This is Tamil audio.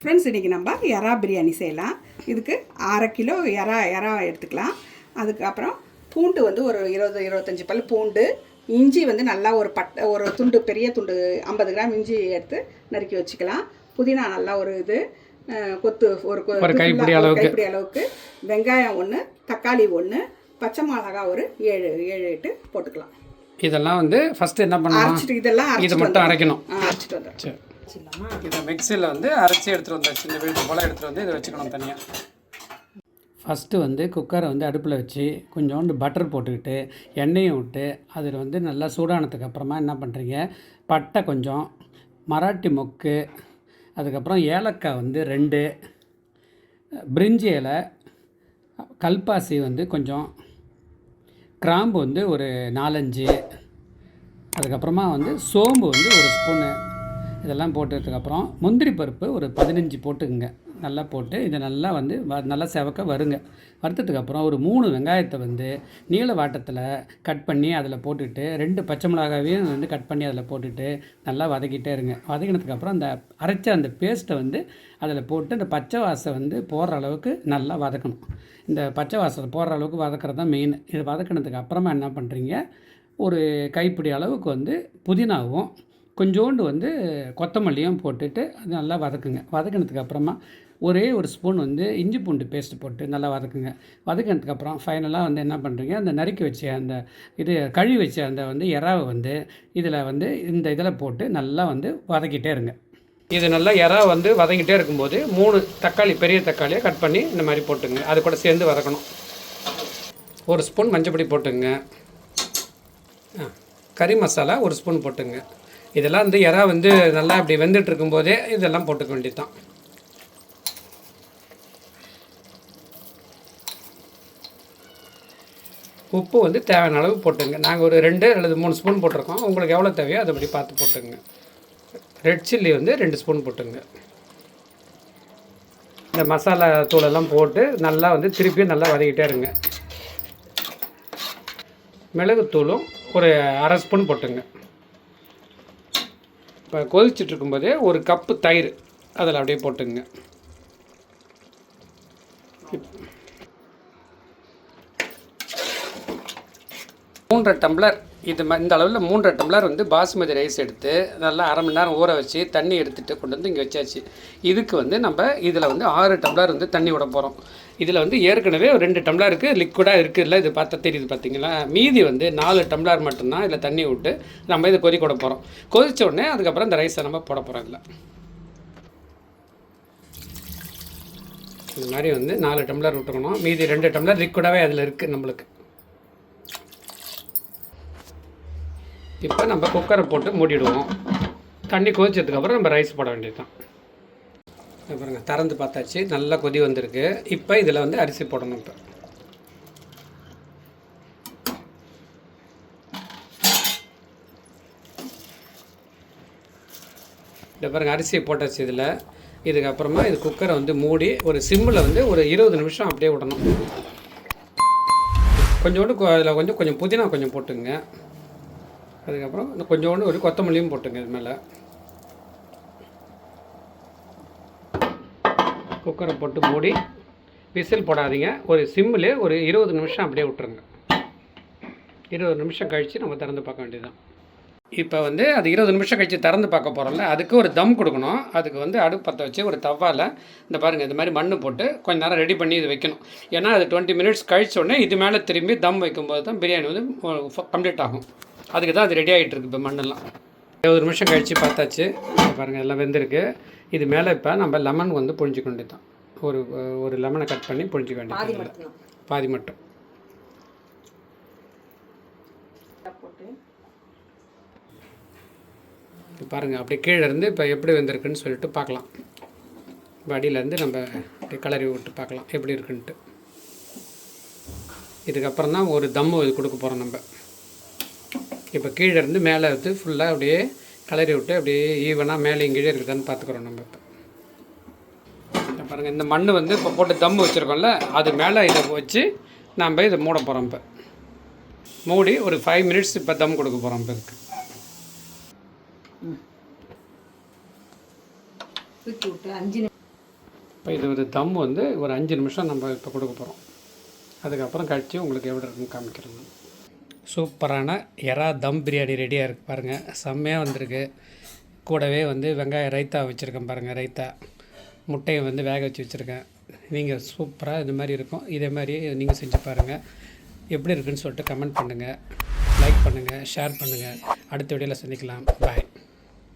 ஃப்ரெண்ட்ஸ் இன்றைக்கி நம்ம எறா பிரியாணி செய்யலாம். இதுக்கு அரை கிலோ எறா எறா எடுத்துக்கலாம். அதுக்கப்புறம் பூண்டு வந்து ஒரு இருபது இருபத்தஞ்சி பல் பூண்டு இஞ்சி வந்து நல்லா ஒரு பட்டை ஒரு துண்டு பெரிய துண்டு ஐம்பது கிராம் இஞ்சி எடுத்து நறுக்கி வச்சுக்கலாம். புதினா நல்லா ஒரு இது கொத்து ஒரு கைப்பிடி அளவுக்கு. வெங்காயம் ஒன்று தக்காளி ஒன்று பச்சை மிளகா ஒரு ஏழு ஏழு எட்டு போட்டுக்கலாம். இதெல்லாம் வந்து ஃபஸ்ட்டு என்ன பண்ணணும்? அரைச்சிட்டு இதெல்லாம் இது அரைச்சிட்டு மட்டும். அரைக்கணும். அரைச்சிட்டு வந்துடும் சரி இதை மிக்சியில் வந்து அரைச்சி எடுத்துகிட்டு வந்தாச்சு இந்த வீட்டு போல் எடுத்துகிட்டு வந்து இதை வச்சுக்கணும் தனியாக ஃபஸ்ட்டு வந்து குக்கரை வந்து அடுப்பில் வச்சு கொஞ்சோண்டு பட்டர் போட்டுக்கிட்டு எண்ணெயும் விட்டு அதில் வந்து நல்லா சூடானதுக்கு அப்புறமா என்ன பண்ணுறீங்க பட்டை கொஞ்சம் மராட்டி மொக்கு அதுக்கப்புறம் ஏலக்காய் வந்து ரெண்டு பிரிஞ்சி இலை கல்பாசி வந்து கொஞ்சம் கிராம்பு வந்து ஒரு நாலஞ்சு அதுக்கப்புறமா வந்து சோம்பு வந்து ஒரு ஸ்பூனு. இதெல்லாம் போட்டதுக்கப்புறம் முந்திரி பருப்பு ஒரு பதினஞ்சு போட்டுக்குங்க. நல்லா போட்டு இதை நல்லா வந்து வ நல்லா செவக்க வருங்க. வறுத்ததுக்கப்புறம் ஒரு மூணு வெங்காயத்தை வந்து நீல வாட்டத்தில் கட் பண்ணி அதில் போட்டுட்டு ரெண்டு பச்சை மிளகாவையும் வந்து கட் பண்ணி அதில் போட்டுட்டு நல்லா வதக்கிட்டே இருங்க. வதக்கினதுக்கப்புறம் அந்த அரைச்ச அந்த பேஸ்ட்டை வந்து அதில் போட்டு அந்த பச்சை வாசை வந்து போடுற அளவுக்கு நல்லா வதக்கணும். இந்த பச்சை வாசத்தை போடுற அளவுக்கு வதக்கிறது தான் மெயின் இது வதக்கினதுக்கு அப்புறமா என்ன பண்ணுறீங்க ஒரு கைப்பிடி அளவுக்கு வந்து புதினாவும் கொஞ்சோண்டு வந்து கொத்தமல்லியும் போட்டுட்டு அது நல்லா வதக்குங்க. வதக்கினதுக்கு அப்புறமா ஒரே ஒரு ஸ்பூன் வந்து இஞ்சி பூண்டு பேஸ்ட் போட்டு நல்லா வதக்குங்க. வதக்கினதுக்கப்புறம் ஃபைனலாக வந்து என்ன பண்ணுறீங்க அந்த நறுக்கி வச்ச அந்த இது கழுவி வச்ச அந்த வந்து இறாவை வந்து இதில் வந்து இந்த இதில் போட்டு நல்லா வந்து வதக்கிட்டே இருங்க. இது நல்லா இறா வந்து வதங்கிட்டே இருக்கும்போது மூணு தக்காளி பெரிய தக்காளியை கட் பண்ணி இந்த மாதிரி போட்டுங்க. அது கூட சேர்ந்து வதக்கணும். ஒரு ஸ்பூன் மஞ்சப்பொடி போட்டுங்க. கறி மசாலா ஒரு ஸ்பூன் போட்டுங்க. இதெல்லாம் வந்து இறா வந்து நல்லா அப்படி வெந்துட்டு இருக்கும்போதே இதெல்லாம் போட்டுக்க வேண்டியதுதான். உப்பு வந்து தேவையான அளவு போட்டுங்க. நாங்கள் ஒரு ரெண்டு அல்லது மூணு ஸ்பூன் போட்டிருக்கோம். உங்களுக்கு எவ்வளோ தேவையோ அதுபடி பார்த்து போட்டுங்க. ரெட் சில்லி வந்து ரெண்டு ஸ்பூன் போட்டுங்க. இந்த மசாலா தூளெல்லாம் போட்டு நல்லா வந்து திருப்பியும் நல்லா வதக்கிட்டே இருங்க. மிளகுத்தூளும் ஒரு அரை ஸ்பூன் போட்டுங்க. இப்போ கொதிச்சுட்டு இருக்கும்போதே ஒரு கப்பு தயிர் அதில் அப்படியே போட்டுங்க மூன்றரை டம்ளர் இது இந்த அளவில் மூன்றரை டம்ளர் வந்து பாசுமதி ரைஸ் எடுத்து நல்லா அரை மணி நேரம் ஊற வச்சு தண்ணி எடுத்துகிட்டு கொண்டு வந்து இங்கே வச்சாச்சு. இதுக்கு வந்து நம்ம இதில் வந்து ஆறு டம்ளர் வந்து தண்ணி விட போகிறோம். இதில் வந்து ஏற்கனவே ஒரு ரெண்டு டம்ளருக்கு லிக்விடாக இருக்குதுல்ல இது பார்த்தா தெரியுது பார்த்தீங்களா? மீதி வந்து நாலு டம்ளர் மட்டும்தான் இதில் தண்ணி விட்டு நம்ம இதை கொதிக்க விட போகிறோம் கொதித்த உடனே அதுக்கப்புறம் இந்த ரைஸை நம்ம போட போகிறோம் இதில். இந்த மாதிரி வந்து நாலு டம்ளர் விட்டுக்கணும். மீதி ரெண்டு டம்ளர் லிக்விடாகவே அதில் இருக்குது நம்மளுக்கு. இப்போ நம்ம குக்கரை போட்டு மூடிடுவோம். தண்ணி கொதிச்சதுக்கப்புறம் நம்ம ரைஸ் போட வேண்டியது தான் பாருங்க திறந்து பார்த்தாச்சு. நல்லா கொதி வந்திருக்கு. இப்போ இதில் வந்து அரிசி போடணும் இப்போ. இந்த பாருங்க அரிசியை போட்டாச்சு இதில். இதுக்கப்புறமா இது குக்கரை வந்து மூடி ஒரு சிம்மில் வந்து ஒரு இருபது நிமிஷம் அப்படியே விடணும். கொஞ்சோண்டு அதில் கொஞ்சம் கொஞ்சம் புதினா கொஞ்சம் போட்டுங்க. அதுக்கப்புறம் இந்த கொஞ்சோண்டு ஒரு கொத்தமல்லியும் போட்டுங்க இது மேலே. குக்கரை போட்டு மூடி விசில் போடாதீங்க. ஒரு சிம்மில் ஒரு இருபது நிமிஷம் அப்படியே விட்டுருங்க. இருபது நிமிஷம் கழித்து நம்ம திறந்து பார்க்க வேண்டியதுதான். இப்போ வந்து அது இருபது நிமிஷம் கழித்து திறந்து பார்க்க போகிறோம்ல அதுக்கு ஒரு தம் கொடுக்கணும். அதுக்கு வந்து அடுப்பு பற்ற வச்சு ஒரு தவாவில் இந்த பாருங்கள் இந்த மாதிரி மண் போட்டு கொஞ்சம் நேரம் ரெடி பண்ணி இது வைக்கணும். ஏன்னா அது டுவெண்ட்டி மினிட்ஸ் கழிச்ச உடனே இது மேலே திரும்பி தம் வைக்கும்போது தான் பிரியாணி வந்து கம்ப்ளீட் ஆகும். அதுக்கு தான் அது ரெடி ஆகிட்டு இருக்கு இப்போ மண்ணெல்லாம். இருபது நிமிஷம் கழித்து பார்த்தாச்சு. பாருங்கள் எல்லாம் வெந்திருக்கு. இது மேலே இப்போ நம்ம லெமன் வந்து புழிஞ்சிக்க வேண்டியது தான் ஒரு ஒரு லெமனை கட் பண்ணி புழிஞ்சிக்க வேண்டியது பாதி மட்டும். பாருங்கள் அப்படியே கீழே இருந்து இப்போ எப்படி வந்திருக்குன்னு சொல்லிட்டு பார்க்கலாம். இப்போ அடியிலேருந்து நம்ம அப்படியே கலரி விட்டு பார்க்கலாம் எப்படி இருக்குன்ட்டு. இதுக்கப்புறம் தான் ஒரு தம்மு இது கொடுக்க போகிறோம் நம்ம. இப்போ கீழே இருந்து மேலே வந்து ஃபுல்லாக அப்படியே கலரி விட்டு அப்படியே ஈவனாக மேலே கீழே இருக்குதான்னு பார்த்துக்குறோம் நம்ம இப்போ. பாருங்கள் இந்த மண் வந்து இப்போ போட்டு தம்மு வச்சுருக்கோம்ல அது மேலே இதை வச்சு நம்ம இதை மூட போகிறோம் இப்போ. மூடி ஒரு ஃபைவ் மினிட்ஸ் இப்போ தம் கொடுக்க போகிறோம் இப்போ இதுக்கு. இப்போ இது ஒரு தம் வந்து ஒரு அஞ்சு நிமிஷம் நம்ம இப்போ கொடுக்க போகிறோம் அதுக்கப்புறம் கழிச்சு உங்களுக்கு எப்படி இருக்குன்னு காமிக்கிறேங்க சூப்பரான எறா தம் பிரியாணி ரெடியாக இருக்குது பாருங்கள் செம்மையாக வந்திருக்கு. கூடவே வந்து வெங்காய ரைத்தா வச்சுருக்கேன் பாருங்கள் ரைத்தா. முட்டையை வந்து வேக வச்சு வச்சுருக்கேன். நீங்கள் சூப்பராக இந்த மாதிரி இருக்கும். இதே மாதிரி நீங்கள் செஞ்சு பாருங்கள் எப்படி இருக்குன்னு சொல்லிட்டு கமெண்ட் பண்ணுங்கள் லைக் பண்ணுங்கள் ஷேர் பண்ணுங்கள் அடுத்த வீடியோவில் சந்திக்கலாம். பாய்